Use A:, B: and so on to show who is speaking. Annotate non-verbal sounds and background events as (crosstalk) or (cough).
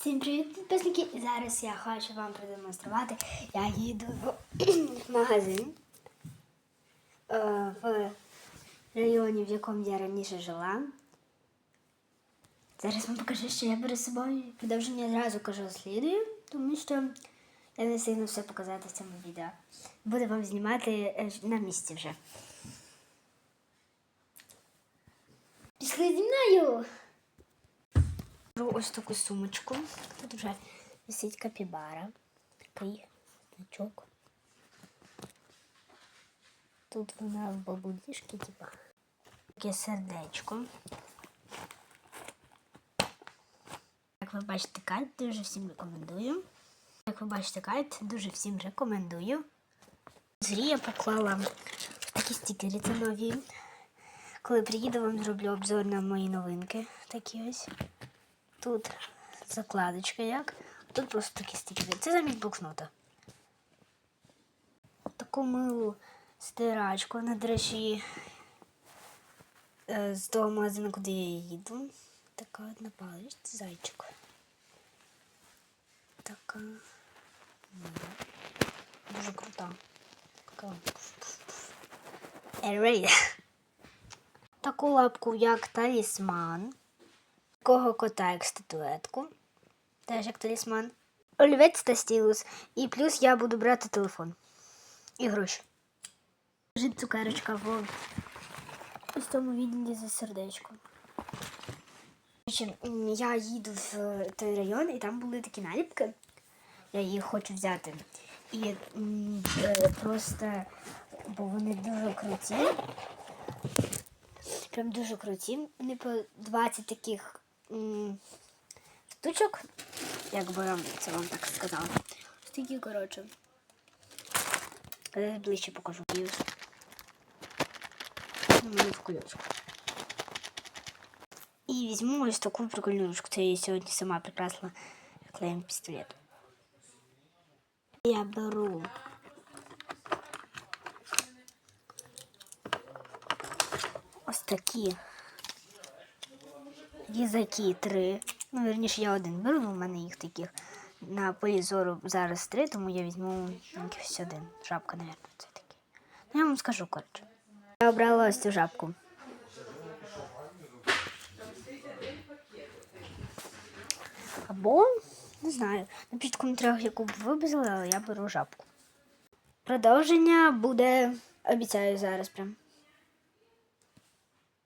A: Всім привіт, підписники! Зараз я хочу вам продемонструвати. Я їду в (clears throat) магазин е, в районі, в якому я раніше жила. Зараз вам покажу, що я беру з собою. Продовження одразу кажу слідую, тому що я не встигну все показати в цьому відео. Буду вам знімати е, на місці вже. Пішли зі мною! Беру ось таку сумочку. Тут вже висить капібара. Такий значок. Тут вона в бабудішки, типа. Таке сердечко. Як ви бачите, кайт дуже всім рекомендую. Як ви бачите, кайт дуже всім рекомендую. Зрі я поклала такі стікери це нові. Коли приїду, вам зроблю обзор на мої новинки. Такі ось. Тут закладочка як. Тут просто такі стікери. Це замість блокнота. Таку милу стирачку. Вона, до е, з того магазину, куди я їду. Така одна паличка, зайчик. Така. Дуже крута. Така. Ей, Таку лапку як талісман. Такого кота як статуетку. Теж як талісман. Олівець та стілус. І плюс я буду брати телефон. І гроші. Лежить цукерочка в тому відділі за сердечко. Я їду в той район, і там були такі наліпки. Я їх хочу взяти. І е, просто, бо вони дуже круті. Прям дуже круті. Вони по 20 таких штучок. Як би я це вам так сказала. Ось такі, коротше. Я ближче покажу. У мене в кульочку. І візьму ось таку прикольну ручку. Це я сьогодні сама прикрасила клеєм пістолет. Я беру ось такі різаки три. Ну, верніше, я один беру, бо в мене їх таких на полі зору зараз три, тому я візьму якийсь один. Жабка, мабуть, це такі. Ну, я вам скажу, коротше. Я обрала ось цю жабку. Або, не знаю, напишіть в коментарях, яку б ви взяли, але я беру жабку. Продовження буде, обіцяю зараз прям.